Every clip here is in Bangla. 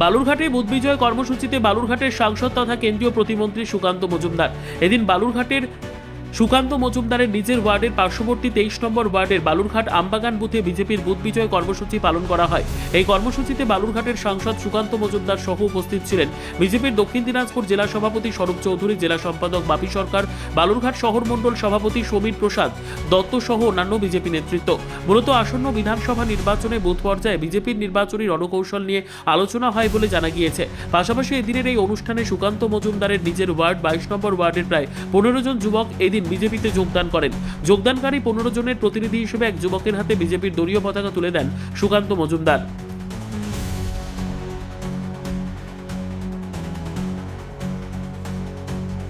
বালুরঘাটে বুধ বিজয় কর্মসূচিতে বালুরঘাটের সাংসদ তথা কেন্দ্রীয় প্রতিমন্ত্রী সুকান্ত মজুমদার। এদিন বালুরঘাটের সুকান্ত মজুমদারের নিজের ওয়ার্ডের পার্শ্ববর্তী তেইশ নম্বর ওয়ার্ডের বালুরঘাট আমবাগান বুথে বিজেপির বুথ বিজয় কর্মসূচি পালন করা হয়। এই কর্মসূচিতে বালুরঘাটের সাংসদ সুকান্ত মজুমদার সহ উপস্থিত ছিলেন বিজেপির দক্ষিণ দিনাজপুর জেলা সভাপতি স্বরূপ চৌধুরী, জেলা সম্পাদক বাপি সরকার, বালুরঘাট শহর মণ্ডল সভাপতি সমীর প্রসাদ দত্ত সহ অন্যান্য বিজেপি নেতৃত্ব। মূলত আসন্ন বিধানসভা নির্বাচনে বুথ পর্যায়ে বিজেপির নির্বাচনী রণকৌশল নিয়ে আলোচনা হয় বলে জানা গিয়েছে। পাশাপাশি এদিনের এই অনুষ্ঠানে সুকান্ত মজুমদারের নিজের ওয়ার্ড, বাইশ নম্বর ওয়ার্ডের প্রায় পনেরো জন যুবক এদিন বিজেপিতে যোগদান করেন। যোগদানকারী পনেরো জনের প্রতিনিধি হিসেবে এক যুবকের হাতে বিজেপির দলীয় পতাকা তুলে দেন সুকান্ত মজুমদার।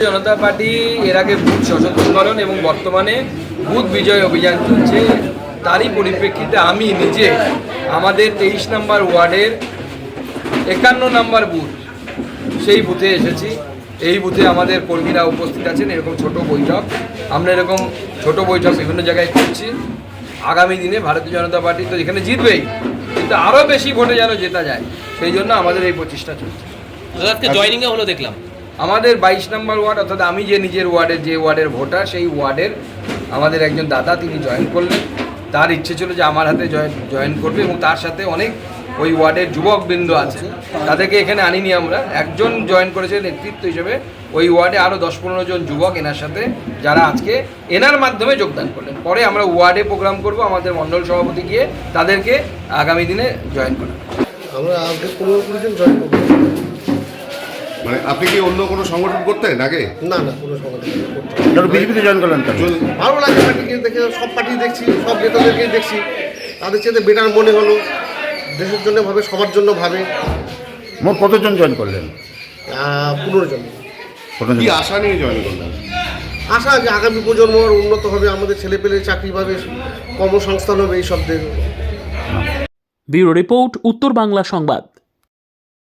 জনতা পার্টি এর আগে বুথ সচেতনকরণ এবং বর্তমানে বুথ বিজয় অভিযান চলছে। তারই পরিপ্রেক্ষিতে আমি নিজে আমাদের তেইশ নম্বর ওয়ার্ডের একান্ন নম্বর বুথ, সেই বুথে এসেছি। এই বুথে আমাদের কর্মীরা উপস্থিত আছেন এরকম ছোট বৈঠক। আমরা এরকম ছোট বৈঠক বিভিন্ন জায়গায় করছি। আগামী দিনে ভারতীয় জনতা পার্টি তো এখানে জিতবেই কিন্তু আরও বেশি ভোটে যেন জেতা যায় সেই জন্য আমাদের এই প্রচেষ্টা চলছে। আজকে জয়নিং এ হলো দেখলাম। আমাদের বাইশ নম্বর ওয়ার্ড অর্থাৎ আমি যে নিজের ওয়ার্ডের যে ওয়ার্ডের ভোটার সেই ওয়ার্ডের আমাদের একজন দাদা তিনি জয়েন করলেন। তার ইচ্ছে ছিল যে আমার হাতে জয়েন জয়েন করবে এবং তার সাথে অনেক ওই ওয়ার্ডের যুবকবৃন্দ আছে। তাদেরকে এখানে আনিনি আমরা। একজন জয়েন করেছে নেতৃত্ব হিসেবে। ওই ওয়ার্ডে আরও দশ পনেরো জন যুবক এনার সাথে যারা আজকে এনার মাধ্যমে যোগদান করলেন। পরে আমরা ওয়ার্ডে প্রোগ্রাম করব আমাদের মণ্ডল সভাপতি গিয়ে তাদেরকে আগামী দিনে জয়েন করা আমরা আগে পনেরো কুড়ি জন জয়েন করব। মানে আপনি কি অন্য কোনো সংগঠন করতেন আগে? না না কোনো সংগঠন বিজেপিতে জয়েন করলেন ভালো লাগে পার্টিকে দেখে সব পার্টি দেখছি সব নেতাদেরকেই দেখছি। তাদের চেয়ে বেটার মনে হলো। দেশের জন্য ভাবে সবার জন্য ভাবে। মোট কতজন জয়েন করলেন? পনেরো জন। কি আশা নিয়ে জয়েন করলেন? আশা যে আগামী প্রজন্ম উন্নত হবে আমাদের ছেলে পেলে চাকরি পাবে কর্মসংস্থান হবে এই সব দেখে ব্যুরো রিপোর্ট উত্তর বাংলা সংবাদ।